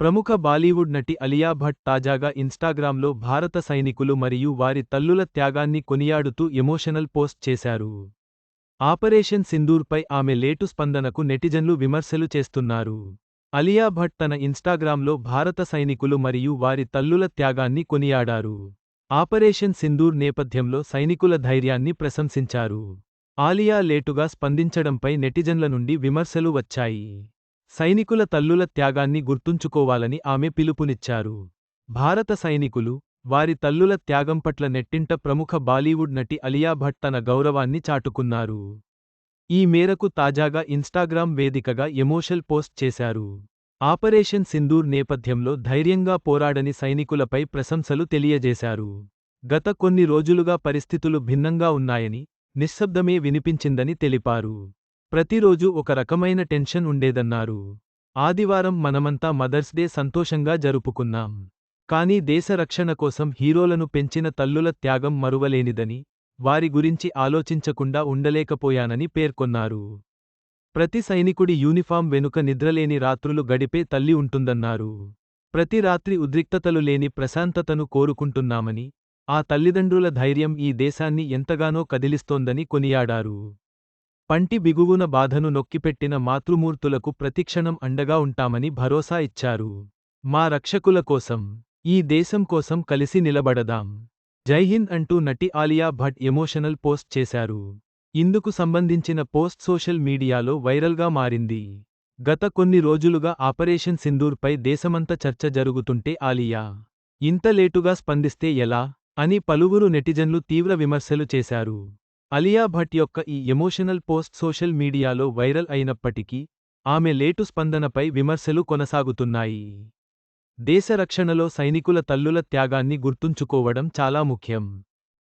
ప్రముఖ బాలీవుడ్ నటి అలియా భట్ తాజాగా ఇన్స్టాగ్రామ్లో భారత సైనికులు మరియు వారి తల్లుల త్యాగాన్ని కొనియాడుతూ ఎమోషనల్ పోస్ట్ చేశారు. ఆపరేషన్ సింధూర్పై ఆమె లేటు స్పందనకు నెటిజన్లు విమర్శలు చేస్తున్నారు. అలియా భట్ తన ఇన్స్టాగ్రామ్లో భారత సైనికులు మరియు వారి తల్లుల త్యాగాన్ని కొనియాడారు. ఆపరేషన్ సింధూర్ నేపథ్యంలో సైనికుల ధైర్యాన్ని ప్రశంసించారు. ఆలియా లేటుగా స్పందించడంపై నెటిజన్ల నుండి విమర్శలు వచ్చాయి. సైనికుల తల్లుల త్యాగాన్ని గుర్తుంచుకోవాలని ఆమె పిలుపునిచ్చారు. భారత సైనికులు వారి తల్లుల త్యాగం పట్ల నెట్టింట ప్రముఖ బాలీవుడ్ నటి అలియా భట్ తన గౌరవాన్ని చాటుకున్నారు. ఈ మేరకు తాజాగా ఇన్స్టాగ్రామ్ వేదికగా ఎమోషల్ పోస్ట్ చేశారు. ఆపరేషన్ సింధూర్ నేపథ్యంలో ధైర్యంగా పోరాడని సైనికులపై ప్రశంసలు తెలియజేశారు. గత కొన్ని రోజులుగా పరిస్థితులు భిన్నంగా ఉన్నాయని నిశ్శబ్దమే వినిపించిందని తెలిపారు. ప్రతిరోజు ఒక రకమైన టెన్షన్ ఉండేదన్నారు. ఆదివారం మనమంతా మదర్స్ డే సంతోషంగా జరుపుకున్నాం. కానీ దేశ రక్షణ కోసం హీరోలను పెంచిన తల్లుల త్యాగం మరువలేనిదని వారి గురించి ఆలోచించకుండా ఉండలేకపోయానని పేర్కొన్నారు. ప్రతి సైనికుడి యూనిఫాం వెనుక నిద్రలేని రాత్రులు గడిపే తల్లి ఉంటుందన్నారు. ప్రతి రాత్రి ఉద్రిక్తతలు లేని ప్రశాంతతను కోరుకుంటున్నామని ఆ తల్లిదండ్రుల ధైర్యం ఈ దేశాన్ని ఎంతగానో కదిలిస్తోందని కొనియాడారు. పంటి బిగువున బాధను నొక్కిపెట్టిన మాతృమూర్తులకు ప్రతిక్షణం అండగా ఉంటామని భరోసా ఇచ్చారు. మా రక్షకుల కోసం ఈ దేశం కోసం కలిసి నిలబడదాం. జైహింద్ అంటూ నటి ఆలియా భట్ ఎమోషనల్ పోస్ట్ చేశారు. ఇందుకు సంబంధించిన పోస్ట్ సోషల్ మీడియాలో వైరల్గా మారింది. గత కొన్ని రోజులుగా ఆపరేషన్ సింధూర్పై దేశమంతా చర్చ జరుగుతుంటే ఆలియా ఇంత లేటుగా స్పందిస్తే ఎలా? అని పలువురు నెటిజన్లు తీవ్ర విమర్శలు చేశారు. అలియా భట్ యొక్క ఈ ఎమోషనల్ పోస్ట్ సోషల్ మీడియాలో వైరల్ అయినప్పటికీ ఆమె లేటు స్పందనపై విమర్శలు కొనసాగుతున్నాయి. దేశ రక్షణలో సైనికుల తల్లుల త్యాగాన్ని గుర్తుంచుకోవడం చాలా ముఖ్యం.